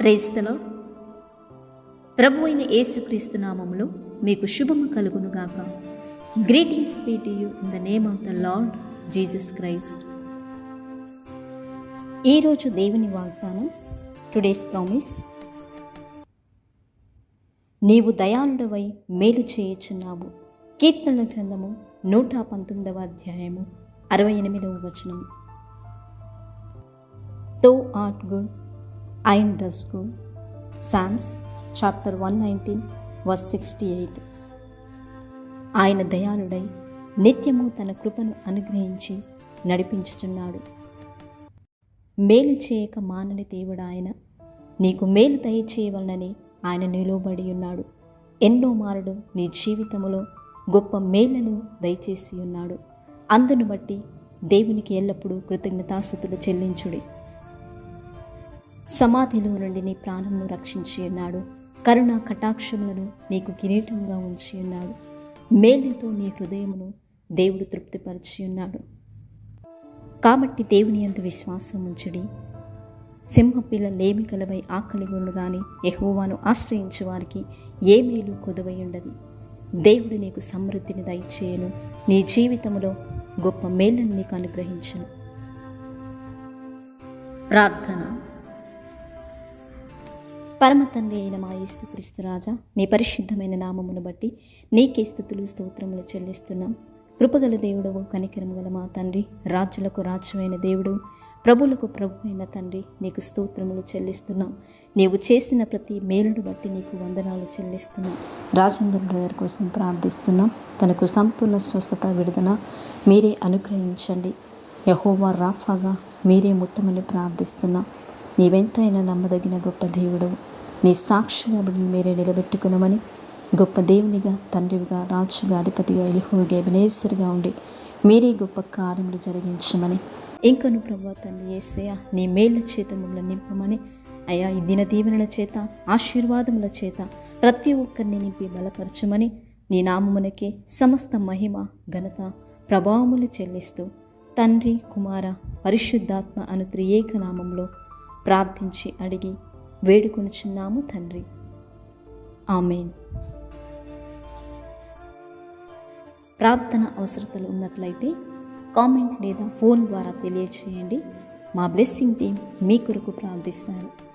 ప్రేస్తలో ప్రభు అయిన యేసుక్రీస్తు నామములో మీకు శుభము కలుగునుగాక. Greetings be to you in the name of the Lord Jesus Christ. ఈరోజు దేవుని వాగ్దానం టుడేస్ ప్రామిస్. నీవు దయాళుడవై మేలు చేయుచున్నావు. కీర్తనల గ్రంథము నూట పంతొమ్మిదవ అధ్యాయము అరవై ఎనిమిదవ వచనం. Thou art good. And doest good Psalms chapter one nineteen verse sixty eight. ఆయన దయాళుడై నిత్యము తన కృపను అనుగ్రహించి నడిపించుచున్నాడు. మేలు చేయక మానని దేవుడు ఆయన నీకు మేలు దయచేయవలనని ఆయన నిలువబడి ఉన్నాడు. ఎన్నో మారుడు నీ జీవితములో గొప్ప మేలను దయచేసి ఉన్నాడు. అందును బట్టి దేవునికి ఎల్లప్పుడూ కృతజ్ఞతాస్థుతులు చెల్లించుడి. సమాధిలో నుండి నీ ప్రాణంను రక్షించి ఉన్నాడు. కరుణ కటాక్షములను నీకు కిరీటంగా ఉంచి ఉన్నాడు. మేలుతో నీ హృదయమును దేవుడు తృప్తిపరిచి ఉన్నాడు. కాబట్టి దేవుని అంత విశ్వాసం ఉంచుడి. సింహపిల్ల లేమి కలవై ఆకలి కానీ యెహోవాను ఆశ్రయించు వారికి ఏ మేలు కొదవై ఉండదు. దేవుడు నీకు సమృద్ధిని దయచేయను. నీ జీవితంలో గొప్ప మేలను నీకు అనుగ్రహించను. ప్రార్థన. పరమతండ్రి అయిన మా యేసుక్రీస్తు రాజా నీ పరిశుద్ధమైన నామమును బట్టి నీకే స్థుతులు స్తోత్రములు చెల్లిస్తున్నాం. కృపగల దేవుడవు కనికరము గల మా తండ్రి రాజులకు రాజ్యమైన దేవుడు ప్రభులకు ప్రభు అయిన తండ్రి నీకు స్తోత్రములు చెల్లిస్తున్నాం. నీవు చేసిన ప్రతి మేలును బట్టి నీకు వందనాలు చెల్లిస్తున్నాం. రాజేంద్ర బ్రదర్ కోసం ప్రార్థిస్తున్నాం. తనకు సంపూర్ణ స్వస్థత విడుదల మీరే అనుగ్రహించండి. యహోవా రాఫాగా మీరే ముట్టమని ప్రార్థిస్తున్నాం. నీవెంతైనా నమ్మదగిన గొప్ప దేవుడు నీ సాక్షిగా మీరే నిలబెట్టుకునమని గొప్ప దేవునిగా తండ్రిగా రాజుగా అధిపతిగా ఎలిహుగా ఎబినేసరిగా ఉండి మీరే గొప్ప కార్యములు జరిగించమని. ఇంకను ప్రభు తండ్రి ఏసయ్య నీ మేళ్ళ చేత మమ్మల్ని నింపమని. అయ్యా ఈ దిన దీవెనల చేత ఆశీర్వాదముల చేత ప్రతి ఒక్కరిని నింపి బలపరచమని నీ నామమునకే సమస్త మహిమ ఘనత ప్రభావములు చెల్లిస్తూ తండ్రి కుమార పరిశుద్ధాత్మ అను త్రియేక నామంలో ప్రార్థించి అడిగి వేడుకొనుచున్నాము తండ్రి. ఆమెన్. ప్రార్థన అవసరతలు ఉన్నట్లయితే కామెంట్ లేదా ఫోన్ ద్వారా తెలియచేయండి. మా బ్లెస్సింగ్ టీం మీ కొరకు ప్రార్థిస్తారు